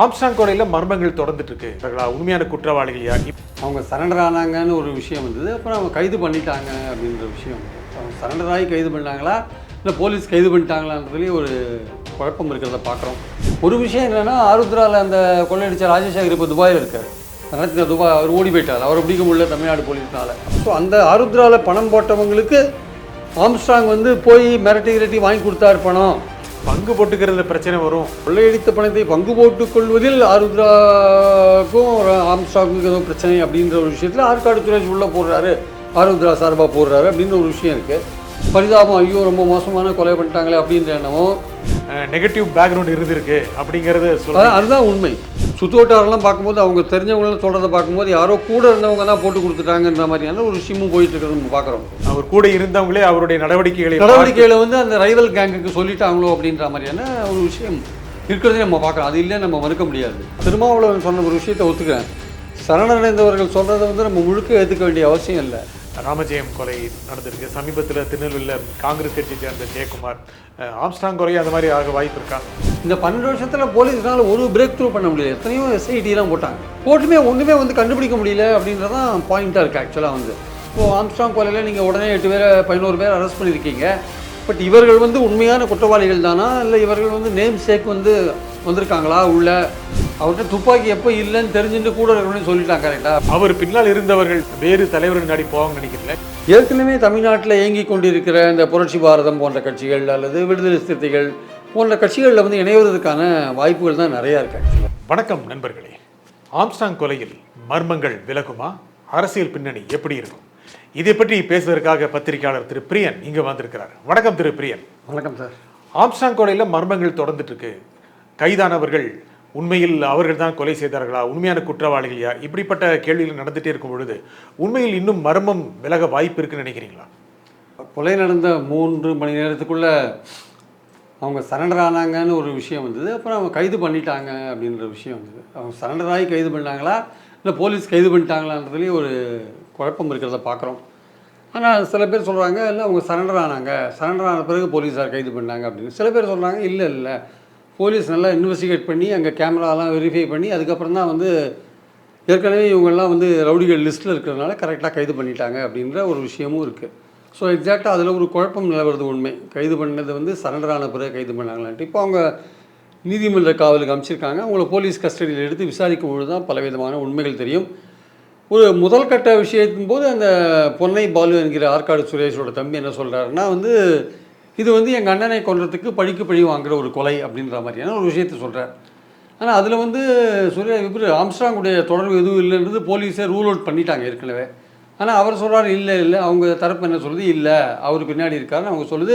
Armstrong கொலையில் மர்மங்கள் தொடர்ந்துட்டு இருக்கு உண்மையான குற்றவாளிகள் யார் அவங்க சரண்டர் ஆனாங்கன்னு ஒரு விஷயம் வந்தது அப்புறம் அவங்க கைது பண்ணிட்டாங்க அப்படின்ற விஷயம். அவங்க சரண்டர் ஆகி கைது பண்ணாங்களா இல்லை போலீஸ் கைது பண்ணிட்டாங்களான்றதுலேயே ஒரு குழப்பம் இருக்கிறத பார்க்குறோம். ஒரு விஷயம் என்னென்னா ஆருத்ராவில் அந்த கொள்ளையடிச்ச ராஜசேகர் இப்போ துபாயில் இருக்கார். நடத்தின துபாய் அவர் ஓடி போயிட்டார். அவரை பிடிக்க முடியல தமிழ்நாடு போலீஸ்னால். ஸோ அந்த ஆருத்ராவில் பணம் போட்டவங்களுக்கு ஆம்ஸ்ட்ராங் வந்து போய் மிரட்டி கிரட்டி வாங்கி கொடுத்தாரு பணம். பங்கு போட்டுக்கிறதுல பிரச்சனை வரும். கொள்ளையடித்த பணத்தை பங்கு போட்டுக் கொள்வதில் ஆருத்ராக்கும் ஆம்ஸ்டாக்கும் ஏதோ பிரச்சனை அப்படின்ற ஒரு விஷயத்தில் ஆற்காடு சுரேஷ் உள்ளே போடுறாரு. ஆருத்ரா சார்பாக போடுறாரு அப்படின்னு ஒரு விஷயம் இருக்குது பரிதாபம் ஐயோ ரொம்ப மோசமான கொலை பண்ணிட்டாங்களே அப்படின்ற எண்ணமும் நெகட்டிவ் பேக்ரவுண்ட் இருந்திருக்கு அப்படிங்கிறது அதுதான் உண்மை. சுற்று வட்டாரெல்லாம் பார்க்கும்போது அவங்க தெரிஞ்சவங்களும் சொல்கிறத பார்க்கும்போது யாரோ கூட இருந்தவங்க தான் போட்டு கொடுத்துட்டாங்கன்ற மாதிரியான ஒரு விஷயமும் போயிட்டு இருக்கிறத நம்ம பார்க்குறோம். அவர் கூட இருந்தவங்களே அவருடைய நடவடிக்கைகளை நடவடிக்கைகளை வந்து அந்த ரைவல் கேங்குக்கு சொல்லிட்டாங்களோ அப்படின்ற மாதிரியான ஒரு விஷயம் இருக்கிறதே நம்ம பார்க்கலாம் அது இல்லை நம்ம மறுக்க முடியாது. திருமாவளவன் சொன்ன ஒரு விஷயத்தை ஒத்துக்கிறேன். சரணடைந்தவர்கள் சொல்கிறத வந்து நம்ம முழுக்க ஏற்றுக்க வேண்டிய அவசியம் இல்லை. ராமஜெயம் கொலை நடந்திருக்கு. சமீபத்தில் திருநெல்வேலியில் காங்கிரஸ் கட்சியை சேர்ந்த ஜெயக்குமார் ஆம்ஸ்டாங் கொலை அந்த மாதிரி ஆக வாய்ப்பு இருக்கா இந்த பன்னெண்டு வருஷத்தில் போலீஸ்னால ஒரு பிரேக் த்ரூ பண்ண முடியல. எத்தனையோ எஸ்ஐடிலாம் போட்டாங்க. போட்டுமே ஒன்றுமே வந்து கண்டுபிடிக்க முடியல அப்படின்றதான் பாயிண்ட்டாக இருக்குது ஆக்சுவலாக வந்து. இப்போது ஆம்ஸ்டாங் கொலையில் நீங்கள் உடனே எட்டு பேர் பதினோரு பேர் அரெஸ்ட் பண்ணியிருக்கீங்க. பட் இவர்கள் வந்து உண்மையான குற்றவாளிகள் தானா? இல்லை இவர்கள் வந்து நேம் சேக் வந்து வந்திருக்காங்களா உள்ள? அவர்கிட்ட துப்பாக்கி எப்போ இல்லைன்னு தெரிஞ்சுட்டு கூட இருக்கணும்னு சொல்லிட்டாங்க கரெக்டாக அவர் பின்னால் இருந்தவர்கள் வேறு தலைவர் நாடி போவாங்க நினைக்கிறேன் ஏற்கனவே தமிழ்நாட்டில் இயங்கி கொண்டிருக்கிற இந்த புரட்சி பாரதம் போன்ற கட்சிகள் அல்லது விடுதலை சிறுத்தைகள் போன்ற கட்சிகளில் வந்து இணைவதற்கான வாய்ப்புகள் தான் நிறையா இருக்கு வணக்கம் நண்பர்களே. ஆம்ஸ்டாங் கொலையில் மர்மங்கள் விலகுமா? அரசியல் பின்னணி எப்படி இருக்கும்? இதை பற்றி பேசுவதற்காக பத்திரிகையாளர் திரு பிரியன் இங்கே வந்திருக்கிறார். வணக்கம் திரு பிரியன். வணக்கம் சார். ஆம்ஸ்டாங் கொலையில் மர்மங்கள் தொடர்ந்துட்டு இருக்கு. கைதானவர்கள் உண்மையில் அவர்கள் தான் கொலை செய்தார்களா? உண்மையான குற்றவாளிகள் இப்படிப்பட்ட கேள்விகள் நடந்துகிட்டே இருக்கும் பொழுது உண்மையில் இன்னும் மர்மம் விலக வாய்ப்பு இருக்குன்னு நினைக்கிறீங்களா? கொலை நடந்த மூன்று மணி நேரத்துக்குள்ள அவங்க சரண்டர் ஆனாங்கன்னு ஒரு விஷயம் வந்தது. அப்புறம் அவங்க கைது பண்ணிட்டாங்க அப்படின்ற விஷயம் வந்தது. அவங்க சரண்டர் ஆகி கைது பண்ணாங்களா இல்லை போலீஸ் கைது பண்ணிட்டாங்களான்றதுலேயே ஒரு குழப்பம் இருக்கிறத பார்க்குறோம். ஆனால் சில பேர் சொல்கிறாங்க இல்லை அவங்க சரண்டர் ஆனாங்க. சரண்டர் ஆன பிறகு போலீஸார் கைது பண்ணாங்க அப்படின்னு. சில பேர் சொல்கிறாங்க இல்லை இல்லை. போலீஸ் நல்லா இன்வெஸ்டிகேட் பண்ணி அங்கே கேமராலாம் வெரிஃபை பண்ணி அதுக்கப்புறம் தான் வந்து ஏற்கனவே இவங்கெல்லாம் வந்து ரவுடிகள் லிஸ்ட்டில் இருக்கிறதுனால கரெக்டாக கைது பண்ணிட்டாங்க அப்படின்ற ஒரு விஷயமும் இருக்குது ஸோ எக்ஸாக்டாக அதில் ஒரு குழப்பம் நிலவரது உண்மை. கைது பண்ணது வந்து சரண்டர் ஆன பிறகு கைது பண்ணாங்களான்ட்டு. இப்போ அவங்க நீதிமன்ற காவலுக்கு அமைச்சிருக்காங்க அவங்கள போலீஸ் கஸ்டடியில் எடுத்து விசாரிக்கும் பொழுது தான் பலவிதமான உண்மைகள் தெரியும். ஒரு முதல் கட்ட விஷயத்தின் போது அந்த பொன்னை பாலு என்கிற ஆற்காடு சுரேஷோட தம்பி என்ன சொல்கிறாருன்னா வந்து இது வந்து எங்கள் அண்ணனை கொல்றதுக்கு பழிக்கு பழி வாங்குற ஒரு கொலை அப்படின்ற மாதிரியான ஒரு விஷயத்தை சொல்கிறார் ஆனால் அதில் வந்து சூர்யா இவர் ஆம்ஸ்ட்ராங்குடைய தொடர்பு எதுவும் இல்லைன்றது போலீஸே ரூல் அவுட் பண்ணிட்டாங்க ஏற்கனவே. ஆனால் அவர் சொல்கிறார் இல்லை இல்லை அவங்க தரப்பு என்ன சொல்லுது? இல்லை அவர் பின்னாடி இருக்காருன்னு அவங்க சொல்லுது.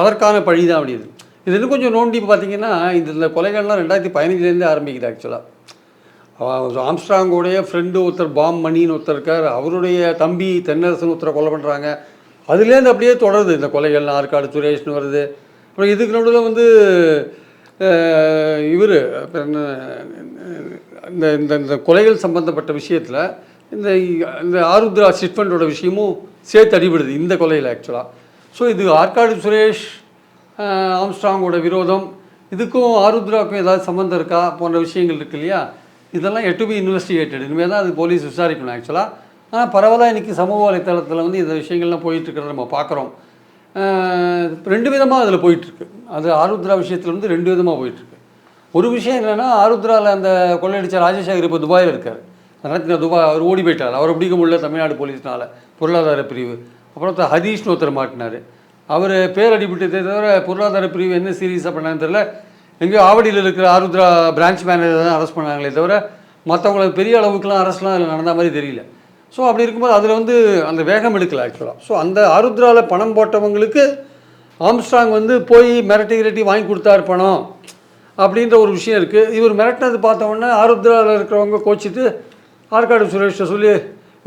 அதற்கான பழி தான் அப்படிது இது இன்னும் கொஞ்சம் நோண்டி பார்த்தீங்கன்னா இந்த கொலைகள்லாம் ரெண்டாயிரத்தி பதினஞ்சுலேருந்து ஆரம்பிக்குது ஆக்சுவலாக ஆம்ஸ்ட்ராங்கோடைய ஃப்ரெண்டு ஒருத்தர் பாம் மணின்னு ஒருத்தர் இருக்கார். அவருடைய தம்பி தென்னரசன் ஒருத்தரை கொலை பண்ணுறாங்க அதுலேருந்து அப்படியே தொடருது. இந்த கொலைகள் ஆற்காடு சுரேஷ்னு வருது. அப்புறம் இதுக்கு நடுவில் வந்து இவர் என்ன இந்த இந்த இந்த கொலைகள் சம்பந்தப்பட்ட விஷயத்தில் இந்த இந்த ஆருத்ரா சிட்ஃபண்டோட விஷயமும் சேர்த்து அடிபடுது இந்த கொலையில் ஆக்சுவலாக ஸோ இது ஆற்காடு சுரேஷ் ஆம்ஸ்ட்ராங்கோட விரோதம். இதுக்கும் ஆருத்ராவுக்கும் ஏதாவது சம்மந்தம் இருக்கா? போன்ற விஷயங்கள் இருக்கு இல்லையா? இதெல்லாம் எட்டு பி இன்வெஸ்டிகேட்டட். இனிமேல் தான் அது போலீஸ் விசாரிக்கணும் ஆக்சுவலாக ஆனால் பரவாயில்ல இன்றைக்கி சமூக வலைத்தளத்தில் வந்து இந்த விஷயங்கள்லாம் போயிட்டு இருக்கிறத நம்ம பார்க்குறோம் ரெண்டு விதமாக அதில் போயிட்டுருக்கு. அது ஆருத்ரா விஷயத்தில் வந்து ரெண்டு விதமாக போயிட்டுருக்கு. ஒரு விஷயம் என்னென்னா ஆருத்ராவில் அந்த கொள்ளையடித்த ராஜசேகர் இப்போ துபாயில் இருக்கார். நடத்தின துபாய் அவர் ஓடி போயிட்டார். அவரை பிடிக்க முடியல தமிழ்நாடு போலீஸ்னால. பொருளாதார பிரிவு. அப்புறம் ஹதீஷ்னு ஒருத்தர் மாட்டினார். அவர் பேர் அடிபட்டதே தவிர பொருளாதார பிரிவு என்ன சீரியஸாக பண்ணான்னு தெரியல. எங்கேயோ ஆவடியில் இருக்கிற ஆருத்ரா பிரான்ச் மேனேஜர் தான் அரெஸ்ட் பண்ணாங்களே தவிர மற்றவங்கள பெரிய அளவுக்குலாம் அரெஸ்ட்லாம் அதில் நடந்த மாதிரி தெரியல. ஸோ அப்படி இருக்கும்போது அதில் வந்து அந்த வேகம் எடுக்கல ஆக்சுவலாக ஸோ அந்த ஆருத்ராவில் பணம் போட்டவங்களுக்கு ஆம்ஸ்ட்ராங் வந்து போய் மிரட்டி கிரட்டி வாங்கி கொடுத்தாரு பணம் அப்படின்ற ஒரு விஷயம் இருக்குது இவர் மிரட்டினது பார்த்தோன்னே ஆருத்ராவில் இருக்கிறவங்க கோச்சிட்டு ஆற்காடு சுரேஷை சொல்லி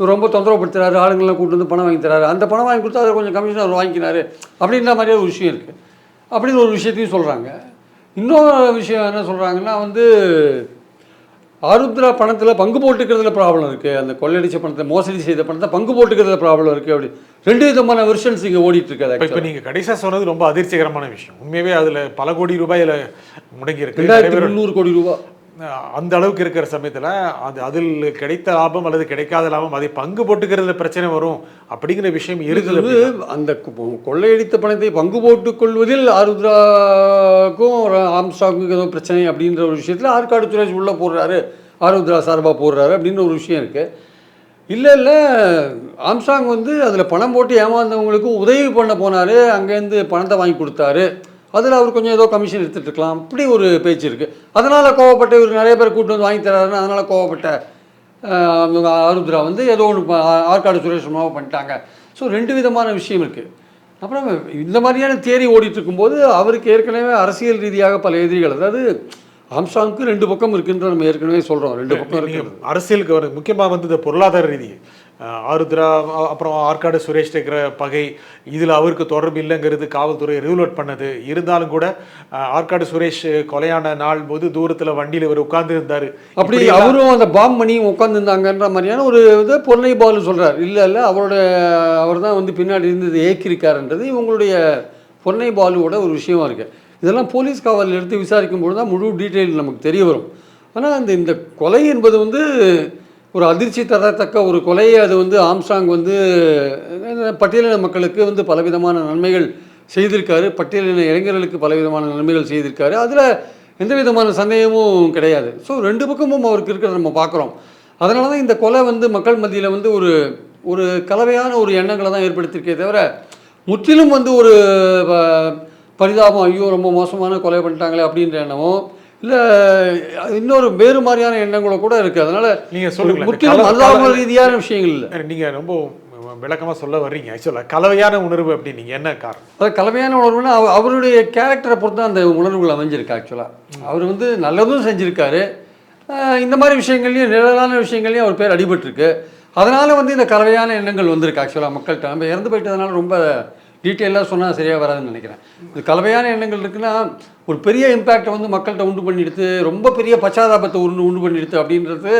இவர் ரொம்ப தொந்தரவுப்படுத்துறாரு ஆளுங்கள்லாம் கூட்டு வந்து பணம் வாங்கி தராரு. அந்த பணம் வாங்கி கொடுத்தா அதை கொஞ்சம் கமிஷன் அவர் வாங்கிக்கினாரு. அப்படின்ற மாதிரியே ஒரு விஷயம் இருக்குது அப்படின்னு ஒரு விஷயத்தையும் சொல்கிறாங்க இன்னொரு விஷயம் என்ன சொல்கிறாங்கன்னா வந்து ஆருத்ரா பணத்தில் பங்கு போட்டுக்கிறதுல ப்ராப்ளம் இருக்குது அந்த கொள்ளையடிச்ச பணத்தை மோசடி செய்த பணத்தை பங்கு போட்டுக்கிறதுல ப்ராப்ளம் இருக்குது அப்படி. ரெண்டு விதமான வெர்ஷன்ஸ் இங்கே ஓடிட்டு இருக்காது இப்போ actually. நீங்க கடைசியா சொன்னது ரொம்ப அதிர்ச்சிகரமான விஷயம். உண்மையாவே அதுல பல கோடி ரூபாயில முடங்கி இருக்கு ரெண்டாயிரத்தி முந்நூறு கோடி ரூபா. அஹ், அந்த அளவுக்கு இருக்கிற சமயத்தில் அது அதில் கிடைத்த லாபம் அல்லது கிடைக்காத லாபம் அதை பங்கு போட்டுக்கிறதுல பிரச்சனை வரும் அப்படிங்கிற விஷயம் இருக்குது அந்த கொள்ளையடித்த பணத்தை பங்கு போட்டுக் கொள்வதில் ஆருத்ராக்கும் ஆம்ஸ்டாக்கும் ஏதோ பிரச்சனை அப்படின்ற ஒரு விஷயத்தில் ஆற்காடு சுரேஷ் உள்ளே போடுறாரு ஆருத்ரா சார்பாக போடுறாரு அப்படின்னு ஒரு விஷயம் இருக்குது இல்லை இல்லை ஆம்ஸ்டாங் வந்து அதில் பணம் போட்டு ஏமாந்தவங்களுக்கு உதவி பண்ண போனார் அங்கேருந்து பணத்தை வாங்கி கொடுத்தாரு. அதில் அவர் கொஞ்சம் ஏதோ கமிஷன் எடுத்துட்டு இருக்கலாம் அப்படி ஒரு பேச்சு இருக்குது அதனால் கோவப்பட்ட இவர் நிறைய பேர் கூட்டு வந்து வாங்கி தராருன்னு அதனால் கோவப்பட்ட ஆருத்ரா வந்து ஏதோ ஒன்று ஆற்காடு சுரேஷ் மாவை பண்ணிட்டாங்க. ஸோ ரெண்டு விதமான விஷயம் இருக்குது அப்புறம் இந்த மாதிரியான தேரி ஓடிட்டு இருக்கும்போது அவருக்கு ஏற்கனவே அரசியல் ரீதியாக பல எதிரிகள் அதாவது ஆம்ஸ்டாங்க்கு ரெண்டு பக்கம் இருக்குன்ற நம்ம ஏற்கனவே சொல்கிறோம் ரெண்டு பக்கம் இருக்கு அரசியலுக்கு வர முக்கியமாக வந்து இந்த பொருளாதார ரீதி ஆருத்ரா அப்புறம் ஆற்காடு சுரேஷ் இருக்கிற பகை இதில் அவருக்கு தொடர்பு இல்லைங்கிறது காவல்துறை ரெகுலேட் பண்ணது. இருந்தாலும் கூட ஆற்காடு சுரேஷ் கொலையான நாள் போது தூரத்தில் வண்டியில் இவர் உட்கார்ந்து இருந்தார் அப்படி அவரும் அந்த பாம் பண்ணி உட்காந்துருந்தாங்கன்ற மாதிரியான ஒரு இது பொன்னை பாலு சொல்றார். இல்லை இல்லை அவரோட அவர் தான் வந்து பின்னாடி இருந்து ஏக்கியிருக்காருன்றது இவங்களுடைய பொன்னை பாலுவோட ஒரு விஷயமா இருக்கு. இதெல்லாம் போலீஸ் காவலில் எடுத்து விசாரிக்கும் பொழுது தான் முழு டீட்டெயில் நமக்கு தெரிய வரும். ஆனால் அந்த இந்த கொலை என்பது வந்து ஒரு அதிர்ச்சி தரத்தக்க ஒரு கொலையை அது வந்து ஆம்ஸ்டாங் வந்து பட்டியலின மக்களுக்கு வந்து பலவிதமான நன்மைகள் செய்திருக்காரு. பட்டியலின இளைஞர்களுக்கு பலவிதமான நன்மைகள் செய்திருக்காரு. அதில் எந்த விதமான சந்தேகமும் கிடையாது. ஸோ ரெண்டு பக்கமும் அவருக்கு இருக்கிறத நம்ம பார்க்குறோம். அதனால தான் இந்த கொலை வந்து மக்கள் மத்தியில் வந்து ஒரு ஒரு கலவையான ஒரு எண்ணங்களை தான் ஏற்படுத்தியிருக்கே தவிர முற்றிலும் வந்து ஒரு ப- பரிதாபம் ஐயோ ரொம்ப மோசமான கொலை பண்ணிட்டாங்களே அப்படின்ற எண்ணமோ இல்லை இன்னொரு வேறு மாதிரியான எண்ணங்களோ கூட இருக்குது அதனால நீங்க சொல்லுங்களேன். இந்த முற்றிலும் கல- ரீதியான விஷயங்கள் இல்லை. நீங்க ரொம்ப விளக்கமா சொல்ல வர்றீங்க. ஆக்சுவலாக கலவையான உணர்வு அப்படின்னீங்க. என்ன காரணம்? அது கலவையான உணர்வுனா அவ- அவருடைய கேரக்டரை பொறுத்து தான் அந்த உணர்வுகள் அமைஞ்சிருக்கு ஆக்சுவலாக அவர் வந்து நல்லதும் செஞ்சுருக்காரு. இந்த மாதிரி விஷயங்கள்லையும் நிழலான விஷயங்கள்லையும் அவர் பேர் அடிபட்டிருக்கு. அதனால் வந்து இந்த கலவையான எண்ணங்கள் வந்திருக்கு ஆக்சுவலாக மக்கள்கிட்ட. நம்ம இறந்து போயிட்டதுனால ரொம்ப டீட்டெயிலாக சொன்னால் சரியாக வராதுன்னு நினைக்கிறேன். இது கலவையான எண்ணங்கள் இருக்குன்னா ஒரு பெரிய இம்பேக்டை வந்து மக்கள்கிட்ட உண்டு பண்ணிடுத்து ரொம்ப பெரிய பச்சாதாபத்தை உண்டு உண்டு பண்ணிடுத்து அப்படின்றது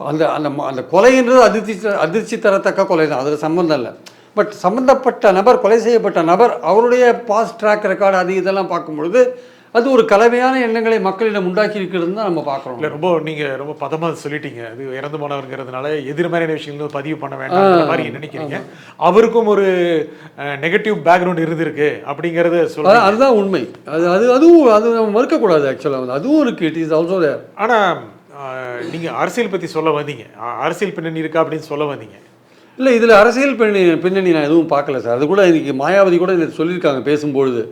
அந்த அந்த ம- அந்த கொலைன்றது அதிர்ச்சி அதிர்ச்சி தரத்தக்க கொலை தான். அதில் சம்மந்தம் இல்லை. பட் சம்மந்தப்பட்ட நபர் கொலை செய்யப்பட்ட நபர் அவருடைய பாஸ்ட் ட்ராக் ரெக்கார்டு அது இதெல்லாம் பார்க்கும்பொழுது அது ஒரு கலவையான எண்ணங்களை மக்களிடம் உண்டாக்கி இருக்கிறது தான் நம்ம பார்க்குறோம். இல்ல ரொம்ப நீங்க ரொம்ப பதமா சொல்லிட்டீங்க. அது இறந்து போனவருங்கிறதுனால எதிர்மறையான விஷயங்கள் பதிவு பண்ண வேண்டாம் மாதிரி நினைக்கிறீங்க? அவருக்கும் ஒரு நெகட்டிவ் பேக்ரவுண்ட் இருந்திருக்கு அப்படிங்கறத அதான் அதுதான் உண்மை. அது அது அதுவும் அது நம்ம மறுக்கக்கூடாது ஆக்சுவலாக வந்து. அதுவும் இருக்குது இட் இஸ் ஆல்சோ தேர் ஆனா அஹ், நீங்க அரசியல் பத்தி சொல்ல வந்தீங்க. அரசியல் பின்னணி இருக்கா அப்படின்னு சொல்ல வந்தீங்க. இல்லை இதில் அரசியல் பின்னணி பின்னணி நான் எதுவும் பார்க்கல சார் அது கூட இன்னைக்கு மாயாவதி கூட இதை சொல்லியிருக்காங்க பேசும்பொழுது.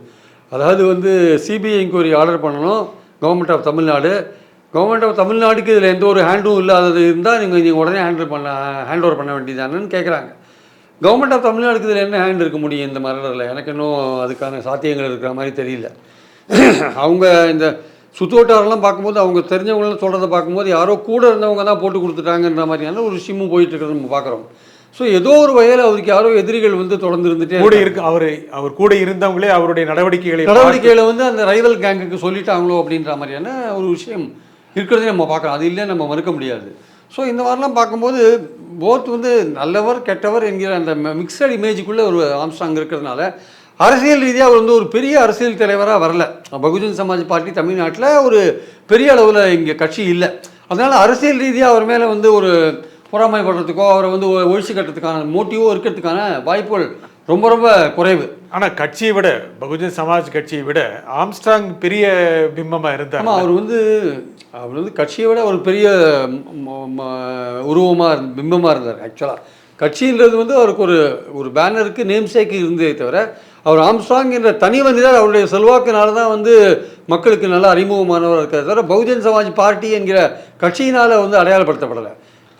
அதாவது வந்து சிபிஐ இன்கொயரி ஆர்டர் பண்ணணும் government of Tamil Nadu government of தமிழ்நாடுக்கு இதில் எந்த ஒரு ஹேண்டும் இல்லாதது இருந்தால் நீங்கள் நீங்கள் உடனே ஹேண்டில் பண்ண ஹேண்ட் ஓவர் பண்ண வேண்டியதானு கேட்குறாங்க கவர்மெண்ட் ஆஃப் தமிழ்நாடுக்கு இதில் என்ன ஹேண்ட் இருக்க முடியும் இந்த மரணத்தில் எனக்கு இன்னும் அதுக்கான சாத்தியங்கள் இருக்கிற மாதிரி தெரியல. அவங்க இந்த சுத்தோட்டாரெல்லாம் பார்க்கும்போது அவங்க தெரிஞ்சவங்களாம் சொல்கிறத பார்க்கும்போது யாரோ கூட இருந்தவங்க தான் போட்டு கொடுத்துட்டாங்கன்ற மாதிரியான ஒரு விஷயமும் போயிட்டுருக்கிறத நம்ம பார்க்குறோம். ஸோ ஏதோ ஒரு வகையில் அவருக்கு யாரோ எதிரிகள் வந்து தொடர்ந்து இருந்துட்டே கூட இருக்கு. அவரு அவர் கூட இருந்தவங்களே அவருடைய நடவடிக்கைகளை நடவடிக்கையில் வந்து அந்த ரைவல் கேங்குக்கு சொல்லிட்டாங்களோ அப்படின்ற மாதிரியான ஒரு விஷயம் இருக்கிறதே நம்ம பார்க்கலாம் அது இல்லை நம்ம மறுக்க முடியாது. ஸோ இந்த மாதிரிலாம் பார்க்கும்போது போத் வந்து நல்லவர் கெட்டவர் என்கிற அந்த மிக்சட் இமேஜுக்குள்ளே ஒரு ஆம்ஸ்டாங் இருக்கிறதுனால அரசியல் ரீதியாக அவர் வந்து ஒரு பெரிய அரசியல் தலைவராக வரல. பகுஜன் சமாஜ் பார்ட்டி தமிழ்நாட்டில் ஒரு பெரிய அளவில் இங்கே கட்சி இல்லை. அதனால் அரசியல் ரீதியாக அவர் மேலே வந்து ஒரு பொறாமைப்படுறதுக்கோ அவரை வந்து ஒழிச்சு கட்டுறதுக்கான மோட்டிவோ இருக்கிறதுக்கான வாய்ப்புகள் ரொம்ப ரொம்ப குறைவு. ஆனா கட்சியை விட பகுஜன் சமாஜ் கட்சியை விட ஆம்ஸ்டாங் பெரிய பிம்பமா இருந்தார். ஆமாம் அவர் வந்து அவர் வந்து கட்சியை விட ஒரு பெரிய உருவமாக இருந்த பிம்பமாக இருந்தார் ஆக்சுவலாக கட்சின்றது வந்து அவருக்கு ஒரு ஒரு பேனருக்கு நேம் சேக்கு இருந்ததே தவிர அவர் ஆம்ஸ்ட்ராங் என்ற தனி மனிதர் அவருடைய செல்வாக்குனால தான் வந்து மக்களுக்கு நல்ல அறிமுகமானவர் இருக்கிறத தவிர பகுஜன் சமாஜ் பார்ட்டி என்கிற கட்சியினால் வந்து அடையாளப்படுத்தப்படலை.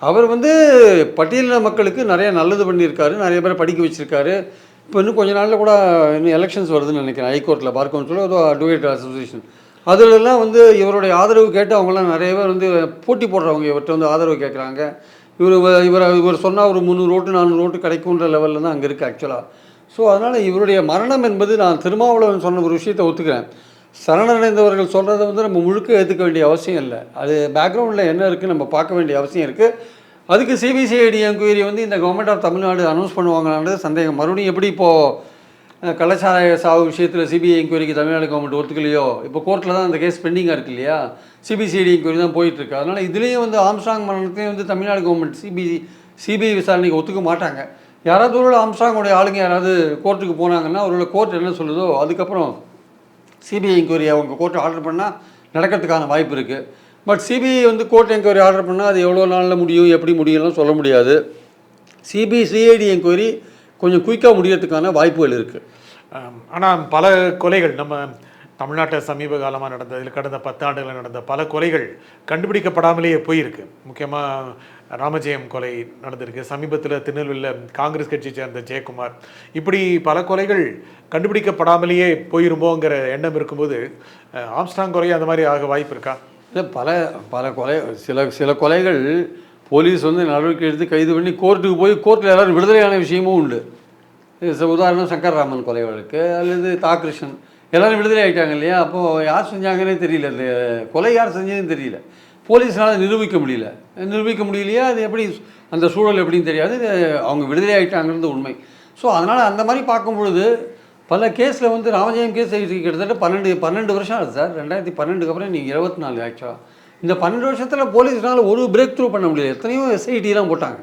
அவர் வந்து பட்டியலின மக்களுக்கு நிறைய நல்லது பண்ணியிருக்காரு நிறைய பேரை படிக்க வச்சுருக்காரு. இப்போ இன்னும் கொஞ்ச நாளில் கூட இன்னும் எலெக்ஷன்ஸ் வருதுன்னு நினைக்கிறேன் ஹைகோர்ட்டில் பார் கவுன்சிலோ ஏதோ அட்வொகேட் அசோசியேஷன் அதுலலாம் வந்து இவருடைய ஆதரவு கேட்டு அவங்களாம் நிறைய பேர் வந்து போட்டி போடுறவங்க இவர்கிட்ட வந்து ஆதரவு கேட்குறாங்க இவர் இவர் இவர் சொன்னால் ஒரு முந்நூறு ஓட்டு நானூறு ஓட்டு கிடைக்குன்ற லெவலில் தான் அங்கே இருக்குது ஆக்சுவலாக ஸோ அதனால் இவருடைய மரணம் என்பது நான் திருமாவளவன் சொன்ன ஒரு விஷயத்தை ஒத்துக்கிறேன். சரணடைந்தவர்கள் சொல்கிறத வந்து நம்ம முழுக்க ஏற்றுக்க வேண்டிய அவசியம் இல்லை. அது பேக்ரவுண்டில் என்ன இருக்குது நம்ம பார்க்க வேண்டிய அவசியம் இருக்குது அதுக்கு சிபிசிஐடி என்கொயரி வந்து இந்த கவர்மெண்ட் ஆஃப் தமிழ்நாடு அனௌன்ஸ் பண்ணுவாங்களான்றது சந்தேகம். மறுபடியும் எப்படி இப்போது கள்ளச்சாராய சாவு விஷயத்தில் சிபிஐ என்கொயரிக்கு தமிழ்நாடு கவர்மெண்ட் ஒத்துக்கலையோ? இப்போ கோர்ட்டில் தான் அந்த கேஸ் பெண்டிங்காக இருக்கு இல்லையா? சிபிசிஐடி என்கொயரி தான் போயிட்டுருக்கு அதனால் இதுலேயும் வந்து ஆம்ஸ்ட்ராங் மரணத்தையும் வந்து தமிழ்நாடு கவர்மெண்ட் சிபிசி சிபிஐ விசாரணைக்கு ஒத்துக்க மாட்டாங்க. யாராவது ஒரு ஆம்ஸ்ட்ராங்கோடைய ஆளுங்க யாராவது கோர்ட்டுக்கு போனாங்கன்னா அவரோட கோர்ட் என்ன சொல்லுதோ அதுக்கப்புறம் சிபிஐ என்கொயரி அவங்க கோர்ட்டு ஆர்டர் பண்ணால் நடக்கிறதுக்கான வாய்ப்பு இருக்குது பட் சிபிஐ வந்து கோர்ட் என்கொயரி ஆர்டர் பண்ணால் அது எவ்வளோ நாளில் முடியும் எப்படி முடியும்லாம் சொல்ல முடியாது. சிபிஐ சிஐடி என்கொயரி கொஞ்சம் குயிக்காக முடியறதுக்கான வாய்ப்புகள் இருக்குது ஆனால் பல கொலைகள் நம்ம தமிழ்நாட்டை சமீப காலமாக நடந்த இதில் கடந்த பத்தாண்டுகளில் நடந்த பல கொலைகள் கண்டுபிடிக்கப்படாமலேயே போயிருக்கு. முக்கியமாக ராமஜெயம் கொலை நடந்திருக்கு. சமீபத்தில் திருநெல்வேலியில் காங்கிரஸ் கட்சியை சேர்ந்த ஜெயக்குமார். இப்படி பல கொலைகள் கண்டுபிடிக்கப்படாமலேயே போயிருமோங்கிற எண்ணம் இருக்கும்போது ஆம்ஸ்டாங் கொலை அந்த மாதிரி ஆக வாய்ப்பு இருக்கா? இல்லை பல பல கொலை சில சில கொலைகள் போலீஸ் வந்து நடவடிக்கை எடுத்து கைது பண்ணி கோர்ட்டுக்கு போய் கோர்ட்டில் எல்லாரும் விடுதலையான விஷயமும் உண்டு. உதாரணம் சங்கர் உதாரணம் சங்கர்ராமன் கொலை வழக்கு அல்லது தாகிருஷ்ணன் எல்லோரும் விடுதலை ஆகிட்டாங்க இல்லையா? அப்போது யார் செஞ்சாங்கன்னே தெரியல. இந்த கொலை யார் செஞ்சதுன்னு தெரியல. போலீஸ்னால் நிரூபிக்க முடியல. நிரூபிக்க முடியலையா? அது எப்படி அந்த சூழல் எப்படின்னு தெரியாது. அவங்க விடுதலை ஆகிட்டாங்கிறது உண்மை. ஸோ அதனால் அந்த மாதிரி பார்க்கும் பொழுது பல கேஸில் வந்து ராமஜெயம் கேஸ் கிட்டத்தட்ட பன்னெண்டு பன்னெண்டு வருஷம் ஆகுது சார். ரெண்டாயிரத்தி பன்னெண்டுக்கு அப்புறம் நீங்கள் இருபத்தி நாலு ஆக்சுவலாக இந்த பன்னெண்டு வருஷத்தில் போலீஸ்னால ஒரு பிரேக் த்ரூ பண்ண முடியல. எத்தனையோ எஸ்ஐடிலாம் போட்டாங்க.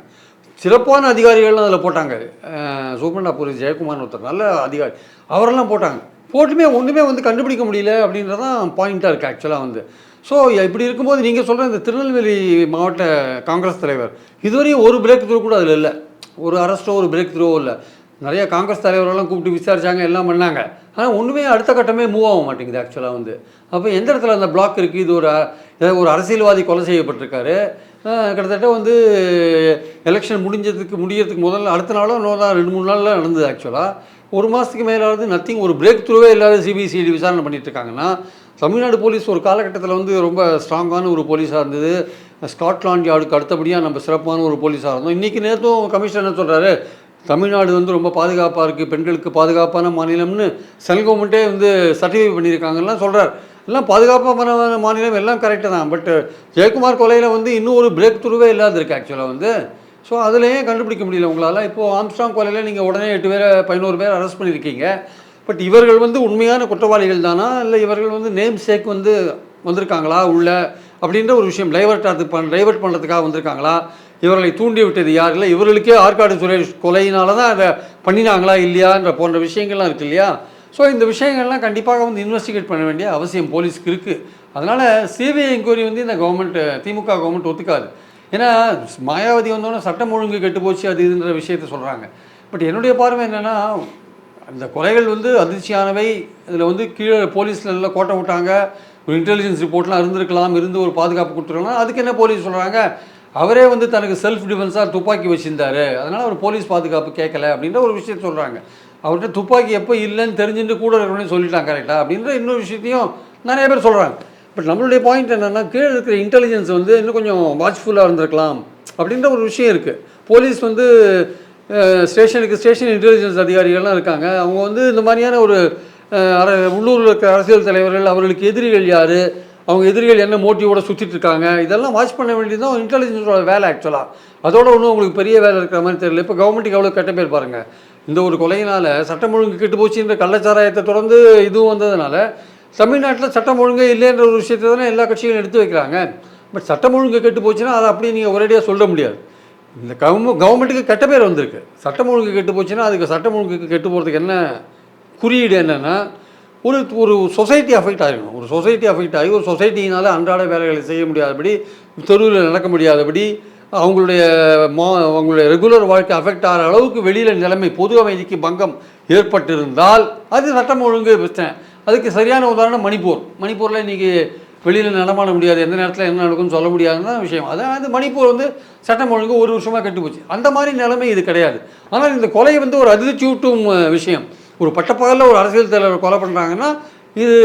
சிறப்பான அதிகாரிகள்லாம் அதில் போட்டாங்க. அஹ் சூப்பரண்டா போலீஸ் ஜெயக்குமார்னு ஒருத்தர் நல்ல அதிகாரி. அவரெல்லாம் போட்டாங்க. போட்டுமே ஒன்றுமே வந்து கண்டுபிடிக்க முடியல அப்படின்றதான் பாயிண்ட்டாக இருக்குது ஆக்சுவலாக வந்து. ஸோ இப்படி இருக்கும்போது நீங்கள் சொல்கிற இந்த திருநெல்வேலி மாவட்ட காங்கிரஸ் தலைவர் இதுவரையும் ஒரு பிரேக் த்ரூ கூட அதில் இல்லை. ஒரு அரெஸ்ட்டோ ஒரு பிரேக் த்ரூவோ இல்லை. நிறைய காங்கிரஸ் தலைவரெல்லாம் கூப்பிட்டு விசாரித்தாங்க எல்லாம் பண்ணாங்க. ஆனால் ஒன்றுமே அடுத்த கட்டமே மூவ் ஆக மாட்டேங்குது ஆக்சுவலாக வந்து. அப்போ எந்த இடத்துல அந்த பிளாக் இருக்குது இது ஒரு ஏதாவது ஒரு அரசியல்வாதி கொலை செய்யப்பட்டிருக்காரு. கிட்டத்தட்ட வந்து எலெக்ஷன் முடிஞ்சதுக்கு முடியறதுக்கு முதல்ல அடுத்த நாளோ இன்னொரு நாள் ரெண்டு மூணு நாளில் நடந்தது ஆக்சுவலாக ஒரு மாதத்துக்கு மேலாவது நத்திங் ஒரு பிரேக் த்ரூவே இல்லாத சிபிசிஐடி விசாரணை பண்ணிட்டு இருக்காங்கன்னா தமிழ்நாடு போலீஸ் ஒரு காலகட்டத்தில் வந்து ரொம்ப ஸ்ட்ராங்கான ஒரு போலீஸாக இருந்தது. ஸ்காட்லாண்ட் யார்டுக்கு அடுத்தபடியாக நம்ம சிறப்பான ஒரு போலீஸாக இருந்தோம். இன்றைக்கி நேரத்தும் கமிஷனர் என்ன சொல்கிறாரு தமிழ்நாடு வந்து ரொம்ப பாதுகாப்பாக இருக்குது பெண்களுக்கு பாதுகாப்பான மாநிலம்னு சென்ட்ரல் கவர்மெண்ட்டே வந்து சர்டிஃபை பண்ணியிருக்காங்கலாம் சொல்கிறார் எல்லாம் பாதுகாப்பான மாநிலம் எல்லாம் கரெக்டு தான். பட் ஜெயக்குமார் கொலையில் வந்து இன்னும் ஒரு பிரேக் த்ரூவே இல்லாத இருக்குது ஆக்சுவலாக வந்து. ஸோ அதுலேயே கண்டுபிடிக்க முடியல உங்களால். இப்போது ஆம்ஸ்ட்ராங் கொலையில் நீங்கள் உடனே எட்டு பேரை பதினோரு பேர் அரெஸ்ட் பண்ணியிருக்கீங்க. பட் இவர்கள் வந்து உண்மையான குற்றவாளிகள் தானா? இல்லை இவர்கள் வந்து நேம் சேக் வந்து வந்திருக்காங்களா உள்ள? அப்படின்ற ஒரு விஷயம். டைவர்ட் அது பண் டைவர்ட் பண்ணுறதுக்காக வந்திருக்காங்களா? இவர்களை தூண்டி விட்டது யார்? இல்லை இவர்களுக்கே ஆற்காடு சுரேஷ் கொலையினால தான் அதை பண்ணினாங்களா இல்லையான்ற போன்ற விஷயங்கள்லாம் இருக்கு இல்லையா? ஸோ இந்த விஷயங்கள்லாம் கண்டிப்பாக வந்து இன்வெஸ்டிகேட் பண்ண வேண்டிய அவசியம் போலீஸ்க்கு இருக்குது அதனால் சிபிஐ என்கொயரி வந்து இந்த கவர்மெண்ட் திமுக கவர்மெண்ட் ஒத்துக்காது. ஏன்னா மாயாவதி வந்தோன்னே சட்டம் ஒழுங்கு கெட்டு போச்சு அது இதுன்ற விஷயத்த சொல்கிறாங்க பட் என்னுடைய பார்வை என்னென்னா அந்த கொலைகள் வந்து அதிர்ச்சியானவை. இதில் வந்து கீழே போலீஸில் நல்லா கோட்டை விட்டாங்க. ஒரு இன்டெலிஜென்ஸ் ரிப்போர்ட்லாம் இருந்திருக்கலாம் இருந்து ஒரு பாதுகாப்பு கொடுத்துருக்கலாம். அதுக்கு என்ன போலீஸ் சொல்கிறாங்க அவரே வந்து தனக்கு செல்ஃப் டிஃபென்ஸாக துப்பாக்கி வச்சிருந்தாரு. அதனால் அவர் போலீஸ் பாதுகாப்பு கேட்கல அப்படின்ற ஒரு விஷயத்த சொல்கிறாங்க அவர்கிட்ட துப்பாக்கி எப்போ இல்லைன்னு தெரிஞ்சுட்டு கூட இருக்கணும்னு சொல்லிட்டாங்க கரெக்டாக அப்படின்ற இன்னொரு விஷயத்தையும் நிறைய பேர் சொல்கிறாங்க பட் நம்மளுடைய பாயிண்ட் என்னென்னா கீழே இருக்கிற இன்டெலிஜென்ஸ் வந்து இன்னும் கொஞ்சம் வாட்ச்ஃபுல்லாக இருந்திருக்கலாம் அப்படின்ற ஒரு விஷயம் இருக்குது போலீஸ் வந்து ஸ்டேஷனுக்கு ஸ்டேஷன் இன்டெலிஜென்ஸ் அதிகாரிகள்லாம் இருக்காங்க. அவங்க வந்து இந்த மாதிரியான ஒரு அர உள்ளூரில் இருக்கிற அரசியல் தலைவர்கள் அவர்களுக்கு எதிரிகள் யார்? அவங்க எதிரிகள் என்ன மோட்டிவோட சுற்றிட்டு இருக்காங்க? இதெல்லாம் வாட்ச் பண்ண வேண்டியது தான் இன்டெலிஜென்ஸோட வேலை ஆக்சுவலாக அதோட ஒன்றும் உங்களுக்கு பெரிய வேலை இருக்கிற மாதிரி தெரியல. இப்போ கவர்மெண்ட்டுக்கு எவ்வளோ கெட்ட பேர் பாருங்கள் இந்த ஒரு கொலையினால் சட்டம் ஒழுங்கு கெட்டு போச்சுன்ற கள்ளச்சாராயத்தை தொடர்ந்து இதுவும் வந்ததுனால தமிழ்நாட்டில் சட்டம் ஒழுங்கே இல்லைன்ற ஒரு விஷயத்தை தானே எல்லா கட்சிகளும் எடுத்து வைக்கிறாங்க. பட் சட்டம் ஒழுங்கு கெட்டு போச்சுன்னா அதை அப்படியே நீங்கள் ஒரேடியாக சொல்ல முடியாது. இந்த கவர்மெண்ட் கவர்மெண்ட்டுக்கு கெட்ட பேர் வந்திருக்கு. சட்டம் ஒழுங்கு கெட்டு போச்சுன்னா அதுக்கு சட்டம் ஒழுங்குக்கு கெட்டு போகிறதுக்கு என்ன குறியீடு என்னென்னா ஒரு ஒரு சொசைட்டி அஃபெக்ட் ஆகிடும் ஒரு சொசைட்டி அஃபெக்ட் ஆகி ஒரு சொசைட்டினால் அன்றாட வேலைகளை செய்ய முடியாதபடி தெருவில் நடக்க முடியாதபடி அவங்களுடைய மா அவங்களுடைய ரெகுலர் வாழ்க்கை அஃபெக்ட் ஆகிற அளவுக்கு வெளியில் நிலைமை பொது அமைதிக்கு பங்கம் ஏற்பட்டிருந்தால் அது சட்டம் ஒழுங்கு பிரச்சனை. அதுக்கு சரியான உதாரணம் மணிப்பூர். மணிப்பூரில் இன்றைக்கி வெளியில் நடமாட முடியாது எந்த நேரத்தில் என்ன நடக்கும்னு சொல்ல முடியாதுன்னு தான் விஷயம் அதாவது மணிப்பூர் வந்து சட்டம் ஒழுங்கு ஒரு வருஷமாக கட்டுப்போச்சு அந்த மாதிரி நிலைமை இது கிடையாது. ஆனால் இந்த கொலை வந்து ஒரு அதிர்ச்சியூட்டும் விஷயம். ஒரு பட்டப்பகலில் ஒரு அரசியல் தலைவர் கொலை பண்ணுறாங்கன்னா இது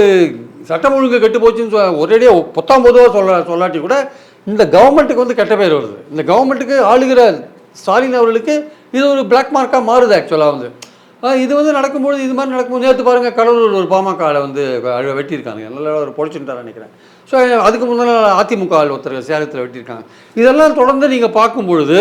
சட்டம் ஒழுங்கு கெட்டு போச்சுன்னு சொ ஒரேடியாக பொத்தாம் பொதுவாக சொல்ல சொல்லாட்டி கூட இந்த கவர்மெண்ட்டுக்கு வந்து கெட்ட பேர் வருது. இந்த கவர்மெண்ட்டுக்கு ஆளுகிற ஸ்டாலின் அவர்களுக்கு இது ஒரு பிளாக் மார்க்காக மாறுது ஆக்சுவலாக வந்து. இது வந்து நடக்கும்போது இது மாதிரி நடக்கும்போது நேற்று பாருங்கள் கடலூர் ஒரு பாமக வந்து வெட்டியிருக்காங்க நல்லா ஒரு பொழிச்சுட்டாரு நினைக்கிறேன். ஸோ அதுக்கு முன்னாடி அதிமுக ஆள் ஒருத்தர் சேலத்தில் வெட்டியிருக்காங்க. இதெல்லாம் தொடர்ந்து நீங்கள் பார்க்கும் பொழுது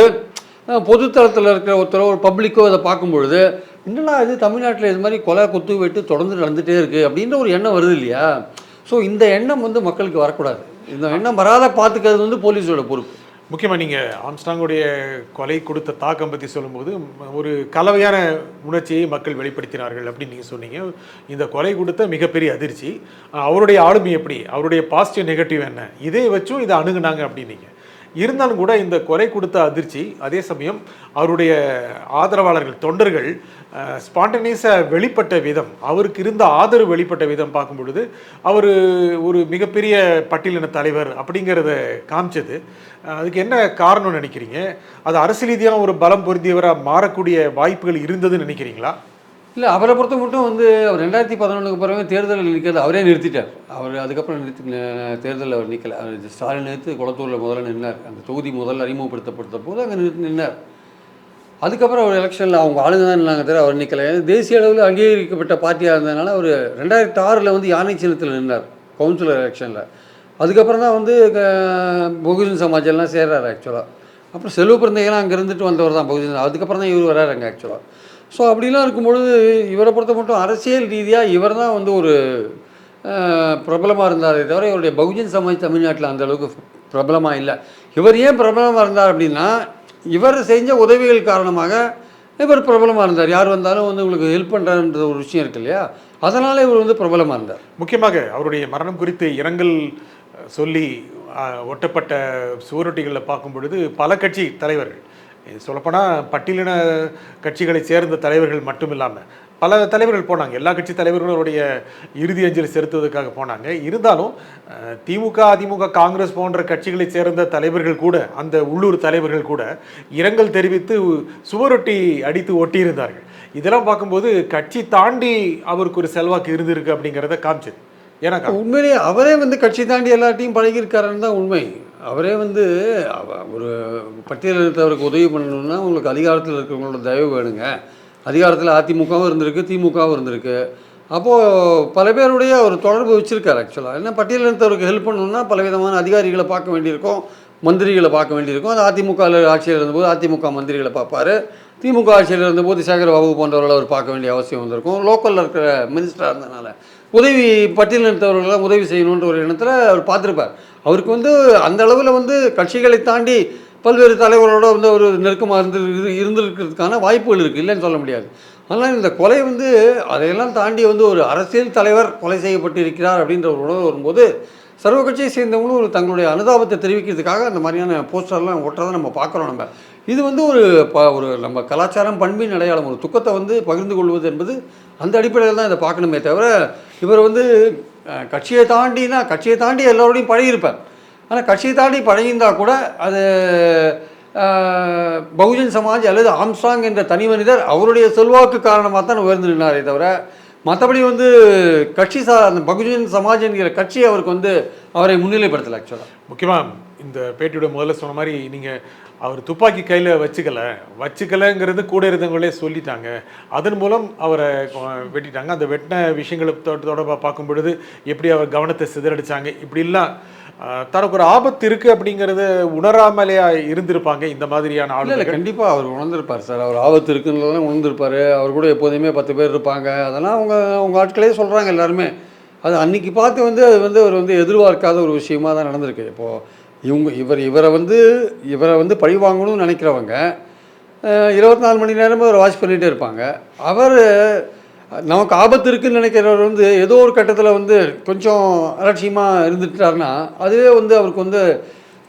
பொதுத்தளத்தில் இருக்கிற ஒருத்தரோ ஒரு பப்ளிக்கோ இதை பார்க்கும் பொழுது என்னடா இது தமிழ்நாட்டில் இது மாதிரி கொலை குத்து வெட்டு தொடர்ந்து நடந்துகிட்டே இருக்குது அப்படின்ற ஒரு எண்ணம் வருது இல்லையா? ஸோ இந்த எண்ணம் வந்து மக்களுக்கு வரக்கூடாது. இந்த எண்ணம் வராத பார்த்துக்கிறது வந்து போலீஸோட பொறுப்பு. முக்கியமாக நீங்கள் ஆம்ஸ்டாங்குடைய கொலை கொடுத்த தாக்கம் பற்றி சொல்லும்போது ஒரு கலவையான உணர்ச்சியை மக்கள் வெளிப்படுத்தினார்கள் அப்படின்னு நீங்கள் சொன்னீங்க. இந்த கொலை கொடுத்த மிகப்பெரிய அதிர்ச்சி அவருடைய ஆளுமை எப்படி அவருடைய பாசிட்டிவ் நெகட்டிவ் என்ன இதை வச்சும் இதை அணுகுனாங்க அப்படின்னீங்க. இருந்தாலும் கூட இந்த கொலை கொடுத்த அதிர்ச்சி அதே சமயம் அவருடைய ஆதரவாளர்கள் தொண்டர்கள் ஸ்பான்டனியஸாக வெளிப்பட்ட விதம் அவருக்கு இருந்த ஆதரவு வெளிப்பட்ட விதம் பார்க்கும் பொழுது அவர் ஒரு மிகப்பெரிய பட்டியலின தலைவர் அப்படிங்கிறத காமிச்சது. அதுக்கு என்ன காரணம்னு நினைக்கிறீங்க? அது அரசு ரீதியாக ஒரு பலம் பொருந்தியவராக மாறக்கூடிய வாய்ப்புகள் இருந்ததுன்னு நினைக்கிறீங்களா? இல்லை அவரை பொறுத்த மட்டும் வந்து அவர் ரெண்டாயிரத்தி பதினொன்றுக்கு பிறகு தேர்தலில் நிற்கிறது அவரே நிறுத்திட்டார். அவர் அதுக்கப்புறம் நிறுத்தி தேர்தலில் அவர் நிற்கலை அவர் ஸ்டாலின் நிறுத்து குளத்தூரில் முதல்ல நின்னார். அந்த தொகுதி முதல்ல அறிமுகப்படுத்தப்பட்ட போது அங்கே நிறுத்தி நின்னார். அதுக்கப்புறம் அவர் எலெக்ஷனில் அவங்க ஆளுங்க தவிர அவர் நிற்கல தேசிய அளவில் அங்கீகரிக்கப்பட்ட பார்ட்டியாக இருந்ததுனால அவர் ரெண்டாயிரத்தி ஆறில் வந்து யானை சின்னத்தில் நின்றார் கவுன்சிலர் எலெக்ஷனில் அதுக்கப்புறம் தான் வந்து பகுஜன் சமாஜெல்லாம் சேர்றாரு ஆக்சுவலாக அப்புறம் செல்வ பிறந்தைகள்லாம் அங்கே இருந்துட்டு வந்தவர் தான் பகுஜன் அதுக்கப்புறம் தான் இவர் வராரு அங்கே ஆக்சுவலாக ஸோ அப்படிலாம் இருக்கும்பொழுது இவரை பொறுத்த மட்டும் அரசியல் ரீதியாக இவர் தான் வந்து ஒரு பிரபலமாக இருந்தாரே தவிர இவருடைய பகுஜன் சமாஜ் தமிழ்நாட்டில் அந்தளவுக்கு பிரபலமாக இல்லை. இவர் ஏன் பிரபலமாக இருந்தார் அப்படின்னா இவர் செஞ்ச உதவிகள் காரணமாக இவர் பிரபலமாக இருந்தார். யார் வந்தாலும் வந்து உங்களுக்கு ஹெல்ப் பண்ணுறாருன்ற ஒரு விஷயம் இருக்கு இல்லையா? அதனால் இவர் வந்து பிரபலமாக இருந்தார். முக்கியமாக அவருடைய மரணம் குறித்து இரங்கல் சொல்லி ஒட்டப்பட்ட சுவரொட்டிகளில் பார்க்கும் பொழுது பல கட்சி தலைவர்கள் சொல்லப்போனால் பட்டியலின கட்சிகளை சேர்ந்த தலைவர்கள் மட்டும் இல்லாமல் பல தலைவர்கள் போனாங்க. எல்லா கட்சி தலைவர்களுடைய இறுதி அஞ்சலி செலுத்துவதற்காக போனாங்க. இருந்தாலும் திமுக அதிமுக காங்கிரஸ் போன்ற கட்சிகளை சேர்ந்த தலைவர்கள் கூட அந்த உள்ளூர் தலைவர்கள் கூட இரங்கல் தெரிவித்து சுவரொட்டி அடித்து ஒட்டியிருந்தார்கள். இதெல்லாம் பார்க்கும்போது கட்சி தாண்டி அவருக்கு ஒரு செல்வாக்கு இருந்திருக்கு அப்படிங்கிறத காமிச்சது. ஏன்னா உண்மையிலேயே அவரே வந்து கட்சி தாண்டி எல்லாத்தையும் பழகியிருக்காருன்னு தான் உண்மை. அவரே வந்து ஒரு பட்டியலினத்தவருக்கு உதவி பண்ணணும்னா உங்களுக்கு அதிகாரத்தில் இருக்கிறவங்களோட தயவு வேணுங்க. அதிகாரத்தில் அதிமுகவும் இருந்திருக்கு திமுகவும் இருந்திருக்கு. அப்போது பல பேருடைய ஒரு தொடர்பு வச்சுருக்காரு ஆக்சுவலாக ஏன்னா பட்டியலினத்தவருக்கு ஹெல்ப் பண்ணணும்னா பல விதமான அதிகாரிகளை பார்க்க வேண்டியிருக்கும் மந்திரிகளை பார்க்க வேண்டியிருக்கும். அது அதிமுக ஆட்சியில் இருந்தபோது அதிமுக மந்திரிகளை பார்ப்பார். திமுக ஆட்சியில் இருந்தபோது சேகர் பாபு போன்றவர்களை அவர் பார்க்க வேண்டிய அவசியம் வந்திருக்கும். லோக்கலில் இருக்கிற மினிஸ்டராக இருந்ததுனால உதவி பட்டியலினத்தவர்களெல்லாம் உதவி செய்யணுன்ற ஒரு எண்ணத்தில் அவர் பார்த்துருப்பார். அவருக்கு வந்து அந்த அளவில் வந்து கட்சிகளை தாண்டி பல்வேறு தலைவரோட வந்து ஒரு நெருக்கமாக இருந்து இரு- இருந்திருக்கிறதுக்கான வாய்ப்புகள் இருக்குது இல்லைன்னு சொல்ல முடியாது. ஆனால் இந்த கொலை வந்து அதையெல்லாம் தாண்டி வந்து ஒரு அரசியல் தலைவர் கொலை செய்யப்பட்டு இருக்கிறார் அப்படின்ற ஒரு உணர்வு வரும்போது சர்வ கட்சியை சேர்ந்தவங்களும் ஒரு தங்களுடைய அனுதாபத்தை தெரிவிக்கிறதுக்காக அந்த மாதிரியான போஸ்டர்லாம் ஒட்டுறதை நம்ம பார்க்குறோம் நம்ம. இது வந்து ஒரு ப ஒரு நம்ம கலாச்சாரம் பண்பின் அடையாளம் ஒரு துக்கத்தை வந்து பகிர்ந்து கொள்வது என்பது அந்த அடிப்படையில் தான் இதை பார்க்கணுமே தவிர இவர் வந்து கட்சியை தாண்டினா கட்சியை தாண்டி எல்லோரோடையும் பழகியிருப்பார். ஆனால் கட்சி தாண்டி பழகியிருந்தால் கூட அது பகுஜன் சமாஜ் அல்லது ஆம்ஸ்ட்ராங் என்ற தனி மனிதர் அவருடைய செல்வாக்கு காரணமாக தான் உயர்ந்து நின்னாரே தவிர மற்றபடி வந்து கட்சி சா அந்த பகுஜன் சமாஜ் என்கிற கட்சி அவருக்கு வந்து அவரை முன்னிலைப்படுத்தலை ஆக்சுவலாக முக்கியமாக இந்த பேட்டியோட முதல்ல சொன்ன மாதிரி நீங்கள் அவர் துப்பாக்கி கையில் வச்சுக்கல. வச்சுக்கலைங்கிறது கூட இருந்தவங்களே சொல்லிட்டாங்க. அதன் மூலம் அவரை வெட்டிட்டாங்க. அந்த வெட்டின விஷயங்களை தொடர்பாக பார்க்கும் பொழுது எப்படி அவர் கவனத்தை சிதறடிச்சாங்க. இப்படிலாம் தனக்கு ஒரு ஆபத்து இருக்கு அப்படிங்கிறத உணராமலே இருந்திருப்பாங்க இந்த மாதிரியான இல்லை இல்லை கண்டிப்பாக அவர் உணர்ந்திருப்பார் சார். அவர் ஆபத்து இருக்குன்றதெல்லாம் உணர்ந்திருப்பார். அவர் கூட எப்போதுமே பத்து பேர் இருப்பாங்க. அதெல்லாம் அவங்க அவங்க ஆட்களே சொல்கிறாங்க எல்லாருமே. அது அன்னைக்கு பார்த்து வந்து அது வந்து அவர் வந்து எதிர்பார்க்காத ஒரு விஷயமா தான் நடந்திருக்கு. இப்போது இவங்க இவர் இவரை வந்து இவரை வந்து பழி வாங்கணும்னு நினைக்கிறவங்க இருபத்தி நாலு மணி நேரமும் அவர் வாட்ச் பண்ணிகிட்டே இருப்பாங்க. அவர் நமக்கு ஆபத்து இருக்குன்னு நினைக்கிறவர் வந்து ஏதோ ஒரு கட்டத்தில் வந்து கொஞ்சம் அலட்சியமாக இருந்துட்டாருன்னா அதுவே வந்து அவருக்கு வந்து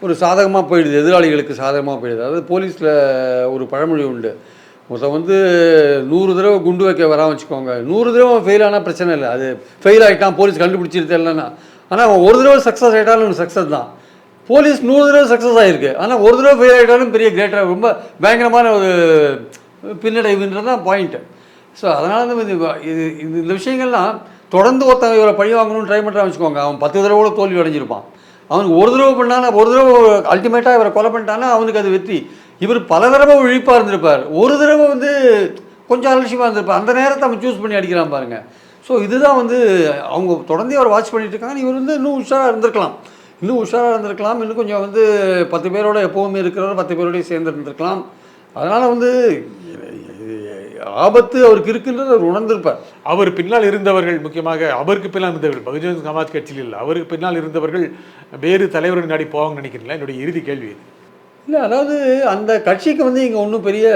ஒரு சாதகமாக போயிடுது. எதிராளிகளுக்கு சாதகமாக போயிடுது. அதாவது போலீஸில் ஒரு பழமொழி உண்டு. ஒருத்தன் வந்து நூறு தடவை குண்டு வைக்க வரா வச்சுக்கோங்க. நூறு தடவை ஃபெயில் ஆனால் பிரச்சனை இல்லை. அது ஃபெயில் ஆகிட்டான் போலீஸ் கண்டுபிடிச்சிருது இல்லைன்னா. ஆனால் அவன் ஒரு தடவை சக்ஸஸ் ஆகிட்டாலும் சக்ஸஸ் தான். போலீஸ் நூறு தடவை சக்ஸஸ் ஆகிருக்கு ஆனால் ஒரு தடவை ஃபெயில் ஆகிட்டாலும் பெரிய கிரேட்டராக ரொம்ப பயங்கரமான ஒரு பின்னடைவுன்றது தான் பாயிண்ட்டு ஸோ அதனால் தான் இது இது இந்த விஷயங்கள்லாம் தொடர்ந்து ஒருத்தன் இவரை பழி வாங்கணும்னு ட்ரை பண்ணுறான்னு வச்சுக்கோங்க. அவன் பத்து தடவை கூட தோல்வி அடைஞ்சிருப்பான். அவனுக்கு ஒரு தடவை பண்ணானா ஒரு தடவை அல்டிமேட்டாக இவரை கொலை பண்ணிட்டானா அவனுக்கு அது வெற்றி. இவர் பல தடவை விழிப்பாக இருந்திருப்பார். ஒரு தடவை வந்து கொஞ்சம் அலட்சியமாக இருந்திருப்பார். அந்த நேரத்தை அவன் சூஸ் பண்ணி அடிக்கிறான் பாருங்கள் ஸோ இதுதான் வந்து அவங்க தொடர்ந்து அவர் வாட்ச் பண்ணிட்டு இருக்காங்க. இவர் வந்து இன்னும் உஷாராக இருந்திருக்கலாம். இன்னும் உஷாராக இருந்திருக்கலாம். இன்னும் கொஞ்சம் வந்து பத்து பேரோட எப்போவுமே இருக்கிறவர் பத்து பேரோடய சேர்ந்து இருந்திருக்கலாம் அதனால் வந்து ஆபத்து அவருக்கு இருக்குன்றத அவர் உணர்ந்திருப்பார். அவர் பின்னால் இருந்தவர்கள் முக்கியமாக அவருக்கு பின்னால் இருந்தவர்கள் பகுஜன் சமாஜ் கட்சியில் இல்லை. அவருக்கு பின்னால் இருந்தவர்கள் வேறு தலைவர்கள் நாடி போவாங்கன்னு நினைக்கிறீங்களா? என்னுடைய இறுதி கேள்வி இது. இல்லை அதாவது அந்த கட்சிக்கு வந்து இங்கே ஒன்றும் பெரிய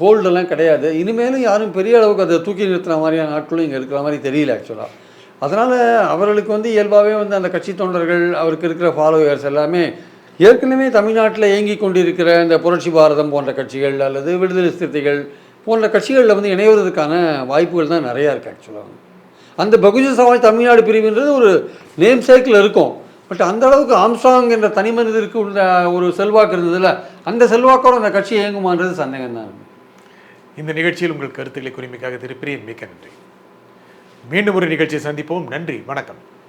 ஹோல்டெல்லாம் கிடையாது. இனிமேலும் யாரும் பெரிய அளவுக்கு அதை தூக்கி நிறுத்துற மாதிரியான ஆட்களும் இங்கே இருக்கிற மாதிரி தெரியல ஆக்சுவலாக அதனால் அவர்களுக்கு வந்து இயல்பாகவே வந்து அந்த கட்சி தொண்டர்கள் அவருக்கு இருக்கிற ஃபாலோவர்ஸ் எல்லாமே ஏற்கனவே தமிழ்நாட்டில் இயங்கி கொண்டிருக்கிற இந்த புரட்சி பாரதம் போன்ற கட்சிகள் அல்லது விடுதலை சிறுத்தைகள் போன்ற கட்சிகளில் வந்து இணைவதற்கான வாய்ப்புகள் தான் நிறையா இருக்குது ஆக்சுவலாக அந்த பகுஜன் சமாஜ் தமிழ்நாடு பிரிவுன்றது ஒரு நேம் சைக்கிள் இருக்கும். பட் அந்த அளவுக்கு ஆம்சாங் என்ற தனி மனிதருக்கு உள்ள ஒரு செல்வாக்கு இருந்ததில் அந்த செல்வாக்கோட அந்த கட்சி இயங்குமான்றது சந்தேகம் தான். இந்த நிகழ்ச்சியில் உங்கள் கருத்துக்களை குறிமைக்காக திரு மிக்க நன்றி. மீண்டும் ஒரு நிகழ்ச்சியை சந்திப்போம். நன்றி. வணக்கம்.